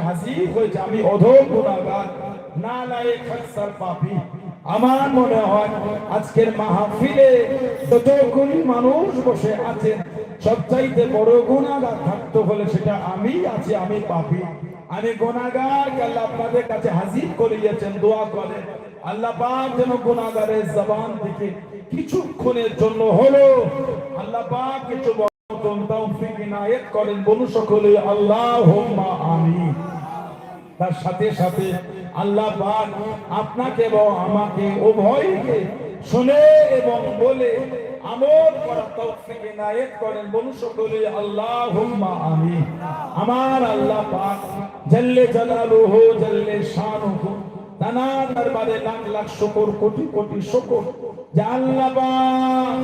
হাজির হয়েছে? আমি অধম গুণাগার না লায়েক আমার মনে হয় আজকের মাহফিলে যতগুলি মানুষ বসে আছেন সবচাইতে বড় গুণাগার থাকতে হলে সেটা আমি আছি, আমি পাপি। আমি গুণাগার আল্লাহ আপনাদের কাছে হাজির করিয়েছেন দোয়া করে? আল্লাহ পাক যেন গুণাগারের জবান থেকে কিছুক্ষণের জন্য হলো। আল্লাহ পাক কিছু বর্তন তৌফিক ইনায়েত করেন বলু সকলে, আল্লাহুম্মা আমিন। তার সাথে সাথে আল্লাহ পাক আপনাকে এবং আমাকে উভয়কে শুনে এবং বলে আমল করা তৌফিক ইনায়েত করেন বলুন সকলে আল্লাহুম্মা আমিন। আমার আল্লাহ পাক জল্লে জালালুহু, জল্লে শানুহু তানার দরবারে লাখ লাখ শুকর, কোটি কোটি শুকর। যে আল্লাহ পাক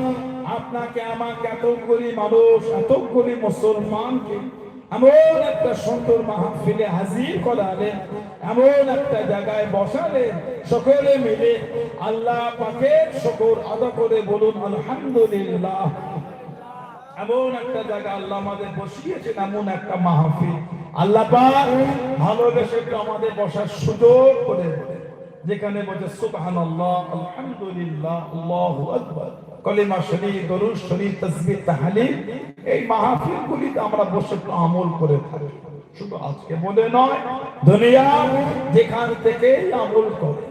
আপনাকে, আমাকে এতগুলি মানুষ এতগুলি মুসলমানকে এমন একটা সুন্দর মাহফিলে হাজির করালেন এমন একটা জায়গায় বসালেন সকলে মিলে আল্লাহ পাকের শকর আদা করে বলুন, আলহামদুলিল্লাহ এমন একটা জায়গা আল্লাহ আমাদের বসিয়েছেন, এমন একটা মাহফিল আল্লাহ পাক ভালোবেসে আমাদের বসার সুযোগ করে। যেখানে বলছে, সুবহানাল্লাহ, আলহামদুলিল্লাহ, আল্লাহু আকবার কলিমা শরীফ, দরুদ শরীফ, তাসবিহ, তাহলিল, এই মাহফিল মাহফিলগুলিতে আমরা বসে আমল করে থাকি। শুধু আজকে বলে নয়, দুনিয়া যেখান থেকে আমল করে,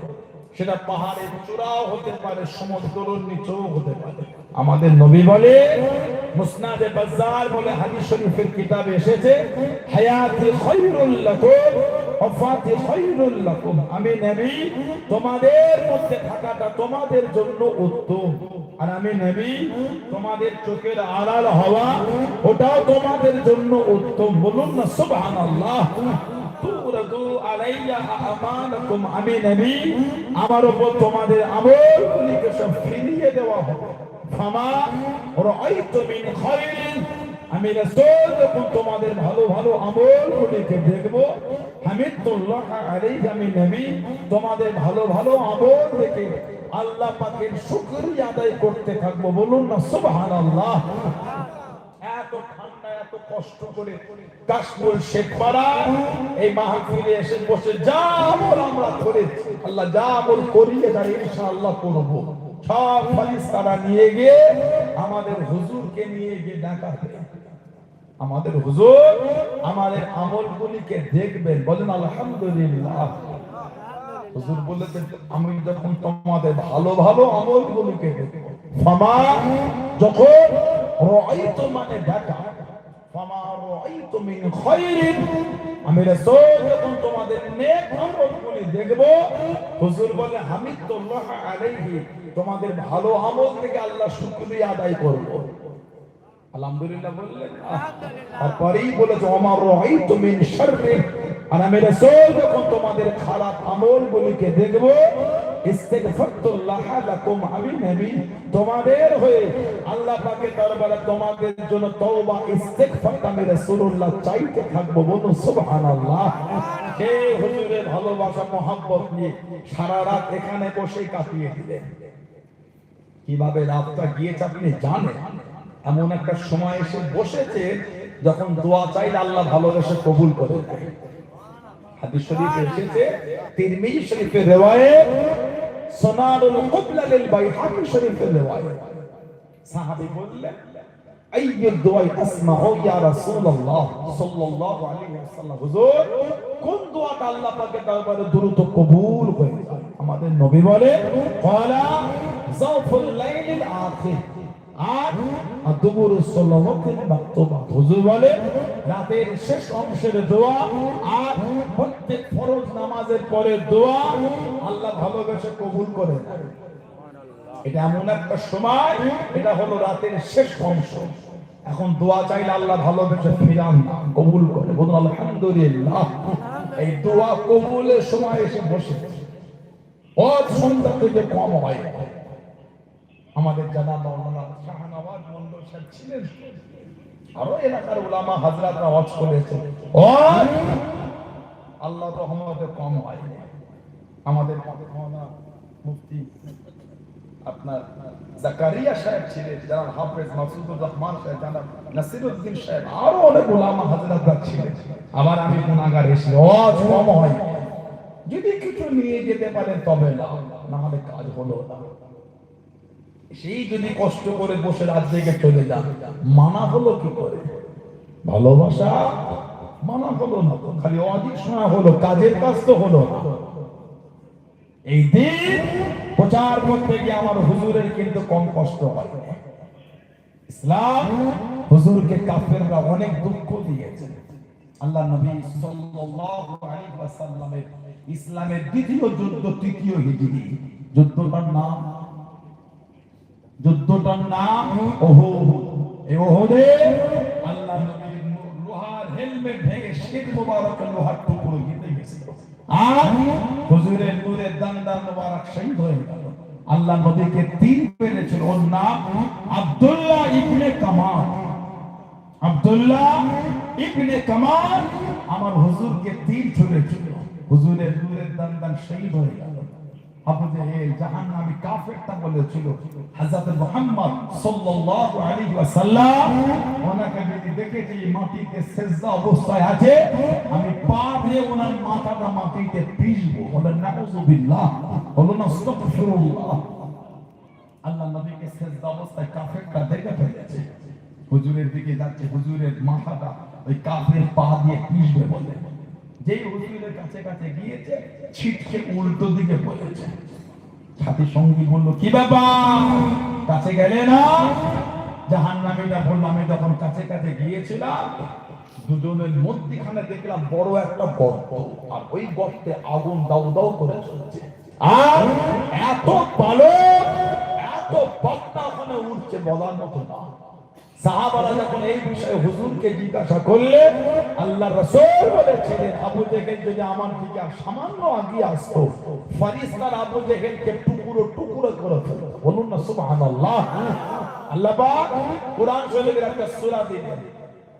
সেটা পাহাড়ের চূড়াও হতে পারে, সমুদ্রের নিচেও হতে পারে। আমাদের নবী বলে, মুসনাদে বাজার বলে হাদিস শরীফের কিতাবে এসেছে, হায়াতি খায়রুল লাকুম ওয়াফাতি খায়রুল লাকুম। আমি নবী, তোমাদের মধ্যে থাকাটা তোমাদের জন্য উত্তম। আর আমি নেবি, তোমাদের চোখের আড়াল হওয়া, ওটাও তোমাদের জন্য উত্তম। বলুন না আলাইয়া আমানাকুম আমি নেবি, আমার উপর তোমাদের আমলগুলিকে সব ফিরিয়ে দেওয়া হবে। ফামা রাআইতু মিন খায়রিন আমি রাসূল, যখন তোমাদের ভালো ভালো আমলগুলিকে দেখব, হামিদুল্লাহ আলাইহি, আমি নবী, তোমাদের ভালো ভালো আমল দেখে আল্লাহ পাকের শুকরিয়া আদায় করতে থাকব। বলুন না, সুবহানাল্লাহ। এত ঠান্ডা, এত কষ্ট করে কাশ্মীর শেখ পাড়া এই মাহফিলে এসে বসে যা আমল আমরা করেছি, আল্লাহ যা আমল করিয়ে তার ইনশাআল্লাহ করব। সব ফালিস তারা নিয়ে গিয়ে আমাদের হুজুরকে নিয়ে গিয়ে দেখাবে আমাদের হুজুর, আমাদের আমলগুলিকে দেখবেন। বলেন, আলহামদুলিল্লাহ। হুজুর বলেছেন, আমি যখন তোমাদের ভালো ভালো আমলগুলিকে দেখব। যখন মানে দেখা মিন আমি রাসূল যখন তোমাদের নেক আমলগুলি দেখব, হুজুর বলে, হামিদুল্লাহ আলাইহি, তোমাদের ভালো আমল থেকে আল্লাহ শুকরিয়া আদায় করব। তোমাদের খারাপ তোমাদের হয়ে আল্লাহ দরবারে তোমাদের জন্য তওবা, ইস্তিগফার আমি রাসূলুল্লাহ চাইতে থাকব বলুন, সুবহানাল্লাহ। হে ভালোবাসা, মহব্বত নিয়ে সারা রাত এখানে বসে কাটিয়ে দিলেন। কীভাবে রাতটা গিয়েছে আপনি জানেন? এমন একটা সময় এসে বসেছে যখন দোয়া চাইলে আল্লাহ ভালোবেসে কবুল করে হাদিস শরীফে এসেছে, তিরমিজি শরীফের রিওয়ায়াত সুনানুল কুবলা লিল বাইহাকি শরীফের রিওয়ায়াত সাহাবী বললেন আল্লাহ কবুল হয়ে আমাদের নবী বলে আর দুপুর সলমতের মাকতুবা হুজুর বলে, রাতের শেষ অংশের দোয়া, আর প্রত্যেক ফরজ নামাজের পরে দোয়া আল্লাহ ভালোবেসে কবুল করে এটা এমন একটা সময়, এটা হলো রাতের শেষ অংশ। এখন দোয়া চাইলে আল্লাহ ভালোবেসে ফিরান, কবুল করে। বলুন, আলহামদুলিল্লাহ। এই দোয়া কবুলের সময় এসে বসে। অত সন্ধ্যা থেকে কম হয়। আমাদের জানা মাওলানা শাহনওয়াজ মন্ডল সাহেব ছিলেন। আরও এলাকার ওলামা হাজরাতরা ওয়াজ করেছে আল্লাহ রহমতে কম হয় আমাদের মাওলানা মুফতি আপনার জাকারিয়া সাহেব ছিলেন যারা হাফেজ মাসুদুর রহমান সাহেব যারা নাসিরুদ্দিন সাহেব, আরও অনেক ওলামা হাজরাতরা ছিলেন। আবার আমি গুণাগার এসে ওয়াজ কম হয় যদি কিছু নিয়ে যেতে পারেন তবে না না হলে কাজ হলো না। সেই যদি কষ্ট করে বসে রাত জেগে চলে যান মানা হলো কি করে? ভালোবাসা মানা হলো না খালি অধিক শোনা হলো, কাজের কাজ তো হলো না। এই দিন প্রচার করতে গিয়ে আমার হুজুরের কিন্তু কম কষ্ট হয়। ইসলাম হুজুরকে কাফেররা অনেক দুঃখ দিয়েছে। আল্লাহ নবী সাল্লাল্লাহু আলাইহি ওয়াসাল্লামের ইসলামের দ্বিতীয় যুদ্ধ, তৃতীয় হিজরি। যুদ্ধটার নাম যুদ্ধটার নাম ওহুদ এই ওহুদে আল্লাহ নবীর লোহার হেলমেট ভেঙে শেখ মোবারকের লোহার টুকরো গিতে গেছিল। আর হুজুরের নূরের দান্দার মোবারক শহীদ হয়ে গেল। আল্লাহ নবীকে তীর মেরেছিল ওর নাম আব্দুল্লাহ ইবনে কামাল। আব্দুল্লাহ ইবনে কামাল আমার হুজুরকে তীর ছুঁড়েছিল। হুজুরের নূরের দান্দান শহীদ হয়ে গেল। আবু জেহেল জাহান্নামী কাফেরটা বলেছিল হযরত মুহাম্মদ সাল্লাল্লাহু আলাইহি ওয়াসাল্লাম, ওনাকে যদি দেখেছি, মাটিতে সেজদা অবস্থায় আছে, আমি পা দিয়ে ওনার মাথাটা মাটিতে পিষবো। বলেন নাউযুবিল্লাহ বলুন আস্তাগফিরুল্লাহ আল্লাহ নবীকে সেজদা অবস্থায় কাফেরটা দেখে ফেলেছে। হুজুরের দিকে যাচ্ছে, হুজুরের মাথাটা ওই কাফের পা দিয়ে পিষবে বলে। যেই হুজুরের কাছে কাছে গিয়েছে, ছিটকে উল্টো দিকে পড়েছে সাথী সঙ্গী বলল, কি ব্যাপার? কাছে গেলে না? জাহান নামীরা বলল, আমি যখন কাছে কাছে গিয়েছিলাম, দুজনের মধ্যখানে দেখলাম বড় একটা গর্ত, আর ওই গর্তে আগুন দাউ দাউ করে চলছে। আর এত পালক, এত বার্তা ওখানে উঠছে বলার মতো না। সাহাবারা যখন এই বিষয়ে হুজুরকে জিজ্ঞাসা করলে, আল্লাহ রাসূল বলেছিলেন, আবু জেহেল যদি আমার দিকে সামান্য আগিয়ে আসতো, ফারিস্তার আবু জেহেলকে টুকরো টুকরো করে ফেলতো। বলুন না, সুবহানাল্লাহ। আল্লাহ পাক কোরআন শরীফের একটা সূরা দিলেন।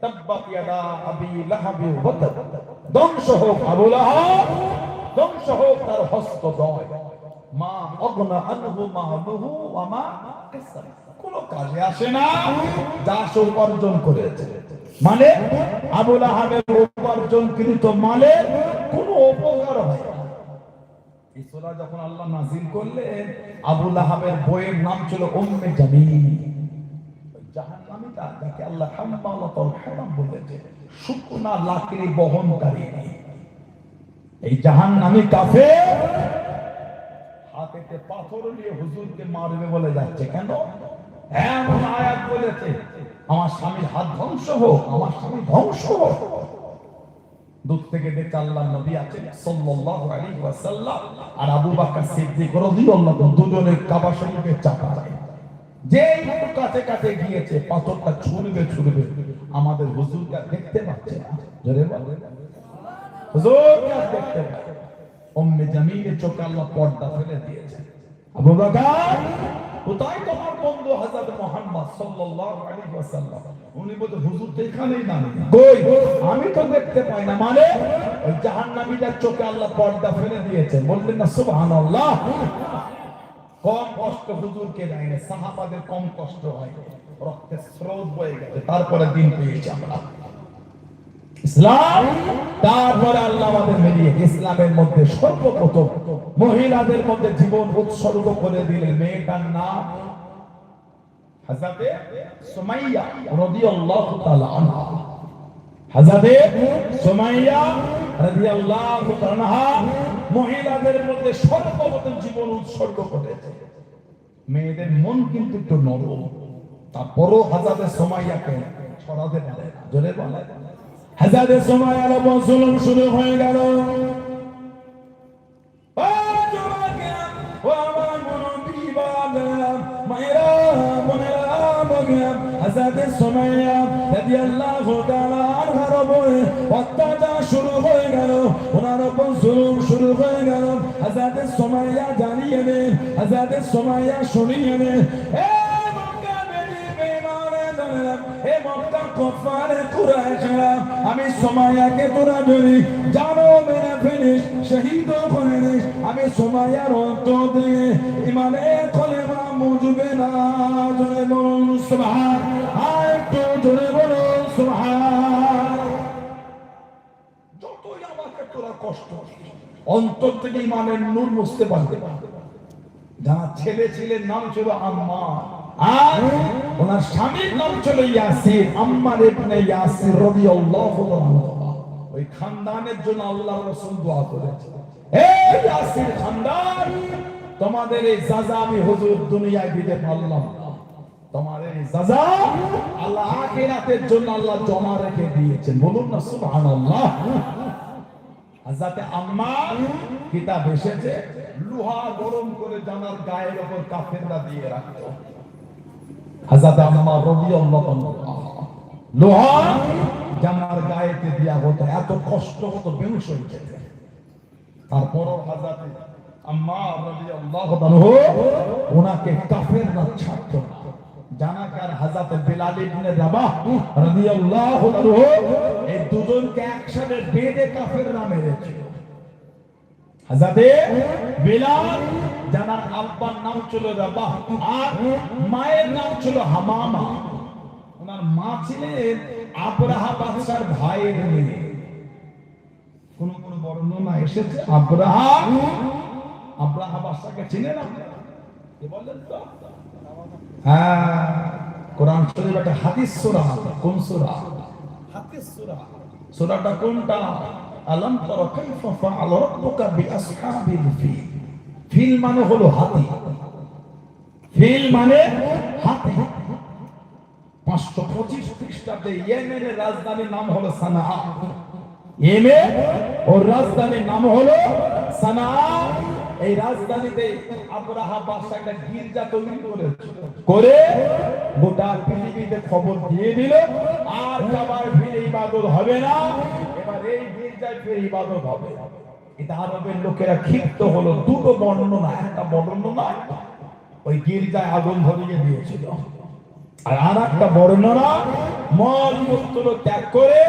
তাব্বাত ইয়াদা আবি লাহাবি ওয়া তাব ধ্বংস হোক আবু লাহাব, ধ্বংস হোক তার হস্তদ্বয় মা অগনা আনহু মাহলুহু ওয়া মা কাসাব। কাজে আসে না যা উপার্জন করেছে। মানে আবুল কোনো উপকার হয় না। এই সূরা যখন আল্লাহ নাজিল আবুল বইয়ের নাম ছিল যাকে আল্লাহ হারাম বলেছে শুকনা লাকড়ি বহনকারী। এই জাহান্নামী কাফের হাতেতে পাথর নিয়ে হুজুরকে মারবে বলে যাচ্ছে। কেন? এমন আয়াত বলেছে, আমার স্বামীর হাত ধ্বংস হোক, আমার স্বামী ধ্বংস হোক। দূর থেকে কাছে কাছে গিয়েছে, পাথরটা আমাদের হুজুরকে দেখতে পাচ্ছে চোখে আল্লাহ পর্দা ফেলে দিয়েছে। আবু কোথায় তোমার বন্ধু হযরত মুহাম্মদ সাল্লাল্লাহু আলাইহি ওয়াসাল্লাম? উনি বলতে হুজুর তো এখানেই দাঁড়িয়ে কই? আমি তো দেখতে পাই না। মানে ওই জাহান্নামীদের চোখে আল্লাহ পর্দা ফেলে দিয়েছে বললেন না, সুবহানাল্লাহ। কম কষ্ট হুজুরকে দেয় না। সাহাবাদের কম কষ্ট হয়। রক্তের স্রোত বয়ে গেছে। তারপরে দিন পেয়েছি আমরা। ইসলাম, তারপরে আল্লাহ আমাদের ইসলামের মধ্যে সর্বপ্রথম মহিলাদের মধ্যে জীবন উৎসর্গ করে দিলেন মেয়েটার নাম মহিলাদের মধ্যে সর্বপ্রথম জীবন উৎসর্গ করেছে মেয়েদের মন কিন্তু একটু নরম, তারপরও হাজাতে সুমাইয়াকে ছড়াতে পারে না। জোরে বলে হাজারের সময় আরও জুলুম শুরু হয়ে গেল। হাজারের অত্যাচার শুরু শুরু হয়ে গেল। হাজারের সময় জানিয়ে দেন হাজারের সময় শুনিয়ে দেন কফারে কুরাইশরা আমি সোমায়াকে তোরা যদি জানো মেরে ফেলিস শহীদ করে দিস আমি সোমায়ার রক্ত দিয়ে ইমানের কলেমা মুজবে না। জোরে বলুন, সুবহান। আর একটু জোরে বলুন, সুবহান। যতই আমাকে তোরা কষ্ট অন্তর থেকে ইমানের নূর বুঝতে পারবে যার ছেলে ছিলেন, নাম ছিল আম্মা আর ওনার স্বামীর নাম ছিল ইয়াসির আম্মার ইবনে ইয়াসির রাদিয়াল্লাহু তাআলা। ওই খানদানের জন্য আল্লাহ রাসূল দোয়া করেছে। হে ইয়াসির খানদান, তোমাদের এই আমি হুজুর দুনিয়ায় দিতে পারলাম না। তোমাদের এই আল্লাহ আখিরাতের জন্য আল্লাহ জমা রেখে দিয়েছেন। বলুন না, সুবহানাল্লাহ। আম্মা কিতাব এসেছে, লোহা গরম করে জানার গায়ের উপর কাফেররা দিয়ে রাখতো। গায়েতে দেয়া হতো, এত কষ্ট হতো তারপরও হাজাতে আম্মা না জানাকার হাজাতে বেলাল ইবনে রাবাহ এই দুজনকে একসাথে বেঁধে কাফেররা মেরেছিল হাজাতে বেলাল জানার আব্বার নাম ছিল রাবাহ আর মায়ের নাম ছিল হামামা। ওনার মা ছিলেন আব্রাহা বাদশার ভাইয়ের মেয়ে। কোন কোন বর্ণনা এসেছে? আব্রাহা? আব্রাহা বাদশাকে চিনেন আপনারা? বললেন তো। হ্যাঁ কোরআন শরীফ একটা হাদিস সূরা কোন সূরা? হাদিস সূরা। সূরাটা কোনটা? আলম ফিল। মানে হলো হাতি। ফিল মানে হাতি। পাঁচশো পঁচিশ খ্রিস্টাব্দে ইয়েমেনের রাজধানীর নাম হলো সানা ইয়েমেন ওর রাজধানীর নাম হলো এই রাজধানীতে আব্রাহা বাদশা একটা গির্জা তৈরি করেছে। করে গোটা পৃথিবীতে খবর দিয়ে দিল, আর ফিরে ইবাদত হবে না। এবার এই গির্জায় ফিরে ইবাদত হবে। এটা আরবের লোকেরা ক্ষিপ্ত হলো। দুটো বর্ণনা একটা বর্ণনা ওই গির্জায় আগুন ধরিয়ে দিয়েছিল। আর আর একটা বর্ণনা মল মূত্র ত্যাগ করে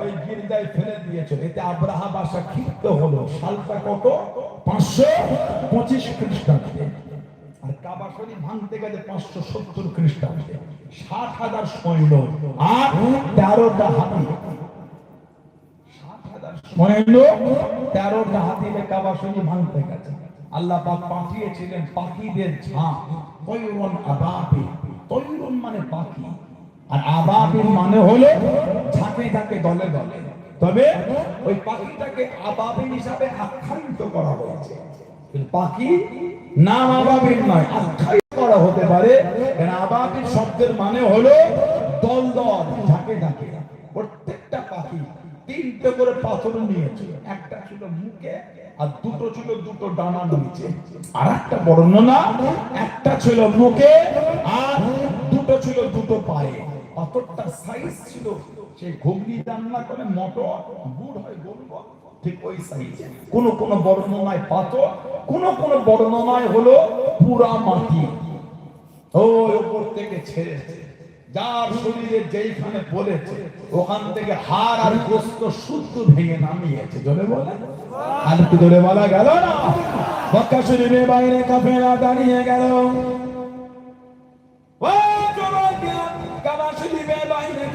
ওই গির্জায় ফেলে দিয়েছিল। এতে আব্রাহা বাসা ক্ষিপ্ত হলো। সালটা কত? পাঁচশো পঁচিশ খ্রিস্টাব্দে। আর কাবা শরীফ ভাঙতে গেলে পাঁচশো সত্তর খ্রিস্টাব্দে ষাট হাজার সৈন্য আর তেরোটা হাতি। আল্লাহ পাঠিয়েছিলেন পাখিদের মানে পাখি। আর মানে হলো ঝাঁকে ঝাঁকে দলে দলে। তবে ওই পাখিটাকে আবাবিল হিসাবে আখ্যায়িত করা হয়েছে। পাখি নাম আবাবিল নয় আখ্যায়িত করা হতে পারে। আবাবিল শব্দের মানে হলো দল দল ঝাঁকে ঝাঁকে। প্রত্যেকটা পাখি তিনটে করে পাথর নিয়েছে। একটা ছিল মুখে আর দুটো ছিল দুটো ডানা নিচে। আর একটা বর্ণনা একটা ছিল মুখে আর দুটো ছিল দুটো পায়ে। পাথরটা সাইজ ছিল সেই ঘুগনি রান্না করে মটর গুড় হয় গোল, ঠিক ওই সাইজ কোন কোন বর্ণনায় পাথর, কোন কোন বর্ণনায় হলো পুরা মাটি। ওই উপর থেকে ছেড়েছে। যার শরীরে যেইখানে বলেছে, ওখান থেকে হাড় আর গোস্ত শুদ্ধ ভেঙে নামিয়েছে। জলে বলে। আর একটু জলে বলা গেল না? মক্কা শরীফের বাইরে কাফেলা দাঁড়িয়ে গেল। ও জবানকে কাবা শরীফের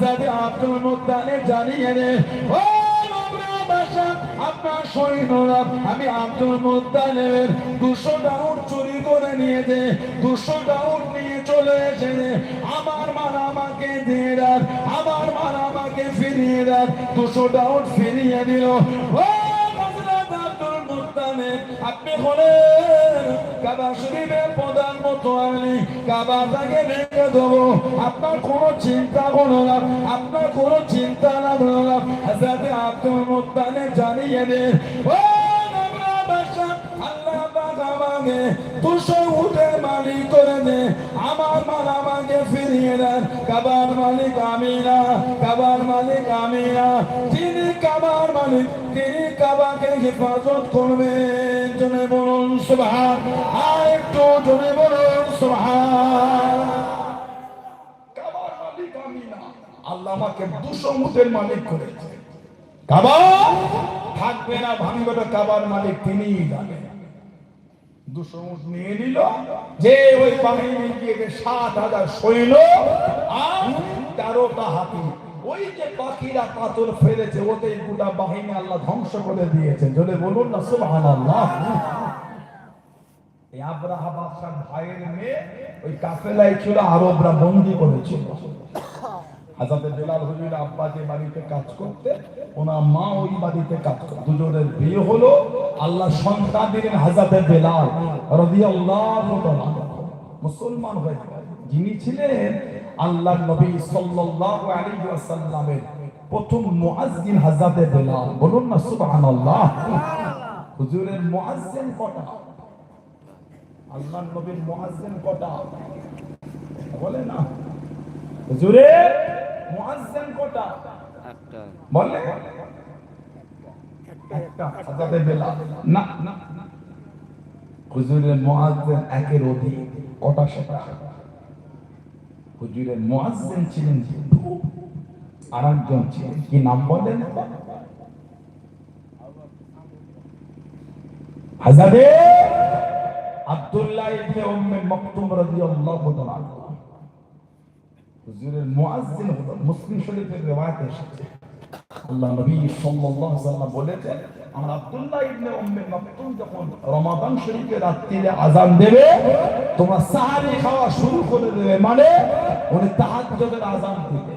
হাজারে আব্দুল মুদ্দানে জানিয়ে দে ও আপনার সৈন্যরা আমি আব্দুল মুত্তালিবের দুশো ডাউট চুরি করে নিয়ে দে দুশো ডাউট নিয়ে চলে এসে আমার মাল আমাকে দিয়ে আমার মাল আমাকে ফিরিয়ে রাখ দুশো ডাউট ফিরিয়ে দিল। ও আপনি হলেন কাবা শরীফের প্রধান আপনার কোনো চিন্তা করো না। আপনার কোনো চিন্তা না না। হাজারে আব্দুল জানিয়ে দেন দে। কাবার মালিক আমি কাবার মালিক আমি না। যিনি কাবার মালিক, তিনি কাবাকে হেফাজত করবেন। জনে বলুন সুবহান, আর একটু জনে বলুন আল্লাহ আমাকে দুশো মুঠের মালিক করেছে। কাবা থাকবে না ভাঙবে না কাবার মালিক দুশো নিয়ে নিল। যে ওই বাহিনী গিয়ে সাত হাজার সৈন্য আর তেরোটা হাতি ওই যে পাখিরা পাথর ফেলেছে ওদের গোটা বাহিনী আল্লাহ ধ্বংস করে দিয়েছে যদি বলুন না সুবহান আল্লাহ আব্রাহা বাদশার ভাইয়ের মেয়ে, ওই কাফেলায় ছিল আরবরা বন্দি করেছিল। হাজাতে বেলাল হুজুর আব্বা যে বাড়িতে কাজ করতে ওনার মা ওই বাড়িতে কাজ করতে দুজনের বিয়ে হলো। আল্লাহ সন্তান দিলেন হাজাতে বেলাল রাদিয়াল্লাহু তাআলা মুসলমান হয়ে যিনি ছিলেন আল্লাহ নবী সাল্লাল্লাহু আলাইহি ওয়াসাল্লামের প্রথম মুয়াজ্জিন হাজাতে বেলাল। বলুন না সুবহানাল্লাহ। হুজুরের মুয়াজ্জিন কটা? আল্লাহ নবীর মুয়াজ্জিন কটা? বলে না। হুজুরে মুয়াজ্জিন কটা? একটা। বলে? একটা হাজাতে বেলাল। না না হুজুরের মুয়াজ্জিন একের অধিক কটা সেটা? হুজুরের মুয়াজ্জিন ছিলেন আর একজন ছিলেন। কি নাম বলেন? হাজারে আব্দুল্লাহ ইবনে উম্মে রাদিয়াল্লাহু তাআলা হুজুরের মুয়াজ্জিন মুসলিম শরীফের এসেছে। আল্লাহ নবী সাল্লাল্লাহু আলাইহি ওয়াসাল্লাম বলেছেন আমার আব্দুল্লাহ ইবনে উম্মে মাকতুম যখন রমাদান শরীফে আজান দেবে, তোমরা সাহারি খাওয়া শুরু করে দেবে মানে উনি তাহাজ্জুদের আজান দিবে।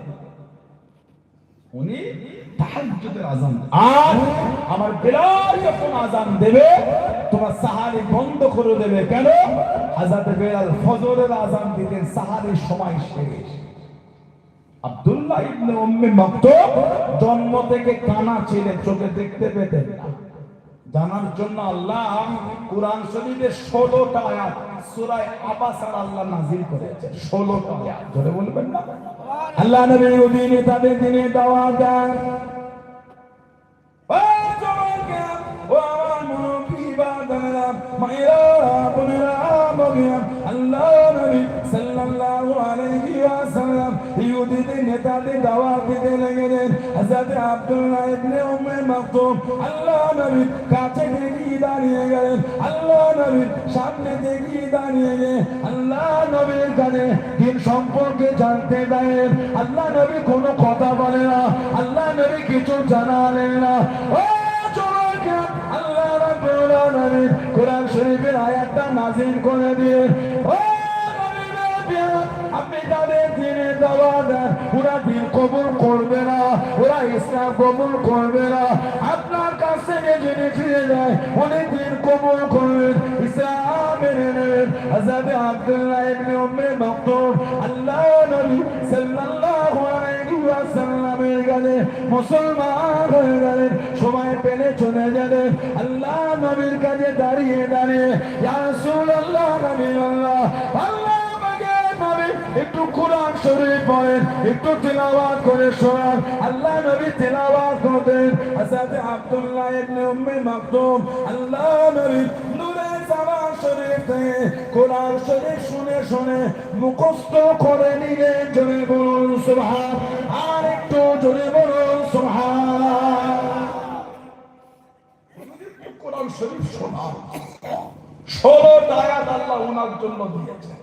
উনি তাহাজ্জুদের আজান আর আমার বেলাল যখন আজান দেবে সাহারি বন্ধ করে দেবে। কেন? হাজাতে বেলাল ফজরের আজান দিতেন সাহারির সময় শেষ। আব্দুল্লাহ ইবনে উম্মে মাকতুম জন্ম থেকে কানা ছিলেন চোখে দেখতে পেতেন জানার জন্য আল্লাহ কোরআন শরীফের 16টা আয়াত সূরা আবাসার আল্লাহ নাযিল করেছে 16টা আয়াত ধরে বলবেন না? আল্লাহ নবী উদিনে তাদের দিনে দাওয়াত দেন। আল্লাহ নবী সাল্লাল্লাহু আলাইহি ওয়াসাল্লাম ইহুদিদের নেতাদের দাওয়াত দিতে লেগেলেন হযরত আব্দুল্লাহ ইবনে উম্মে মাকতুম। আল্লাহ নবী কাছে দেখি দাঁড়িয়ে গেলেন। আল্লাহ নবী সামনে দেখি দাঁড়িয়ে গেলেন। আল্লাহ নবীর কানে দিন সম্পর্কে জানতে দেন আল্লাহ নবী কোনো কথা বলে না। আল্লাহ নবী কিছু জানালেন না। ও আল্লাহ রাব্বুল আলামিন কোরআন শরীফের আয়াতটা নাযিল করে দিয়ে ও নবীর আপনি তাদের দিনে দাওয়া দেন ওরা দিন কবুল করবে না, ওরা ইসলাম কবুল করবে না। আপনার কাছ থেকে জেনে ফিরে যায় অনেক দিন কবুল করবেন ইসলাম মেনে নেবেন হযরত আব্দুল্লাহ ইবনে উম্মে মাকতুম আল্লাহ নবী সাল্লাল্লাহু আলাইহি ওয়াসাল্লামের কাছে মুসলমান হয়ে গেলেন, সময় পেলে চলে গেলেন। আল্লাহ নবীর কাছে দাঁড়িয়ে দাঁড়িয়ে, ইয়া রাসূলুল্লাহ, নবী আল্লাহ আল্লাহ একটু কোরআন শরীফ পড়েন, একটু তেলাওয়াত করে শোনান। আল্লাহ নবী তেলাওয়াত করতেন। আব্দুল্লাহ ইবনে উম্মে মাকতুম আল্লাহ নবী নূরে কোরআন শরীফ শুনে শুনে মুখস্থ করে নিলেন। জোরে বলুন, সুবহান। আর একটু জোরে বলুন, সুবহান। কোরআন শরীফ শোনা ষোলো আয়াত আল্লাহ ওনার জন্য দিয়েছে